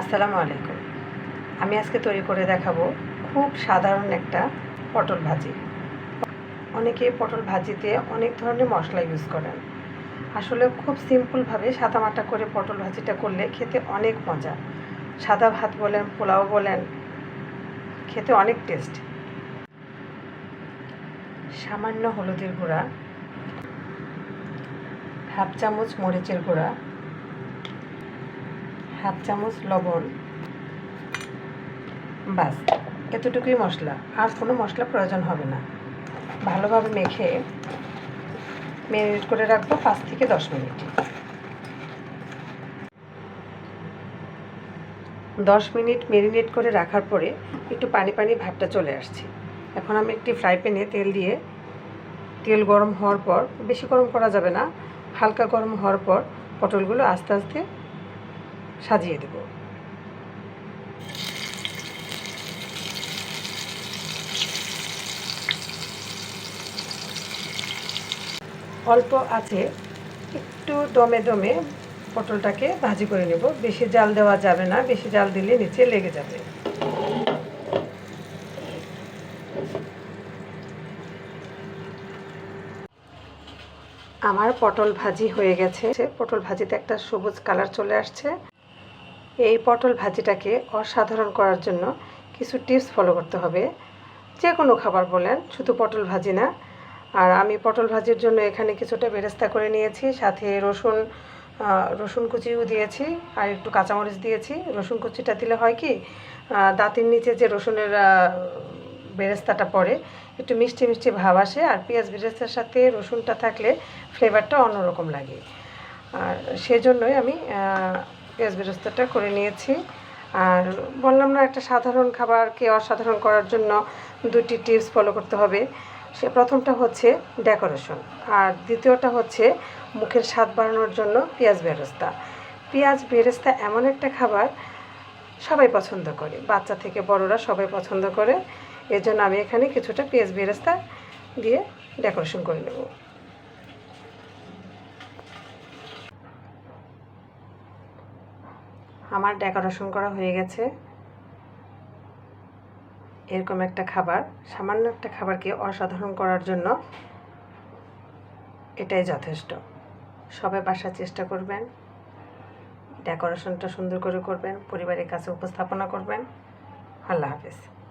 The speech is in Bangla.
আসসালামু আলাইকুম। আমি আজকে তৈরি করে দেখাবো খুব সাধারণ একটা পটল ভাজি। অনেকে পটল ভাজিতে অনেক ধরনের মশলা ইউজ করেন। আসলে খুব সিম্পলভাবে সাদামাটা করে পটল ভাজিটা করলে খেতে অনেক মজা। সাদা ভাত বলেন, পোলাও বলেন, খেতে অনেক টেস্ট সামান্য হলুদের গুঁড়া, হাফ চামচ মরিচের গুঁড়া হাফ চামচ লবণ। বাস, এতটুকুই মশলা। আর কোনো মশলা প্রয়োজন হবে না। ভালোভাবে মেখে ম্যারিনেট করে রাখব পাঁচ থেকে দশ মিনিট। দশ মিনিট ম্যারিনেট করে রাখার পরে একটু পানি পানি ভাবটা চলে আসছে। এখন আমি একটি ফ্রাই প্যানে তেল দিয়ে, তেল গরম হওয়ার পর, বেশি গরম করা যাবে না, হালকা গরম হওয়ার পর পটলগুলো আস্তে আস্তে সাজিয়ে দেব। অল্প আছে, একটু দমে দমে পটলটাকে ভাজি করে নেব। বেশি জাল দেওয়া যাবে না, বেশি জাল দিলে নিচে লেগে যাবে। আমার পটল ভাজি হয়ে গেছে। পটল ভাজিতে একটা সবুজ কালার চলে আসছে। এই পটল ভাজিটাকে অসাধারণ করার জন্য কিছু টিপস ফলো করতে হবে। যে কোনো খাবার বলেন, শুধু পটল ভাজি না। আর আমি পটল ভাজির জন্য এখানে কিছুটা বেরেস্তা করে নিয়েছি, সাথে রসুন রসুন কুচিও দিয়েছি, আর একটু কাঁচামরিচ দিয়েছি। রসুন কুচিটা দিলে হয় কি দাঁতের নিচে যে রসুনের বেরেস্তাটা পড়ে, একটু মিষ্টি মিষ্টি ভাব আসে, আর পেঁয়াজ বেরেস্তার সাথে রসুনটা থাকলে ফ্লেভারটা অন্যরকম লাগে। আর সেজন্যই আমি পেঁয়াজ বেরস্তাটা করে নিয়েছি। আর বললাম না, একটা সাধারণ খাবারকে অসাধারণ করার জন্য দুটি টিপস ফলো করতে হবে। সে প্রথমটা হচ্ছে ডেকোরেশন, আর দ্বিতীয়টা হচ্ছে মুখের স্বাদ বাড়ানোর জন্য পেঁয়াজ বেরেস্তা। পেঁয়াজ বেরেস্তা এমন একটা খাবার সবাই পছন্দ করে, বাচ্চা থেকে বড়রা সবাই পছন্দ করে। এর জন্য আমি এখানে কিছুটা পেঁয়াজ বেরেস্তা দিয়ে ডেকোরেশন করে নেব। আমার ডেকোরেশন করা হয়ে গেছে। এরকম একটা খাবার, সামান্য একটা খাবারকে অসাধারণ করার জন্য এটাই যথেষ্ট। সবাই বাসার চেষ্টা করবেন ডেকোরেশনটা সুন্দর করে করবেন, পরিবারের কাছে উপস্থাপনা করবেন। আল্লাহ হাফেজ।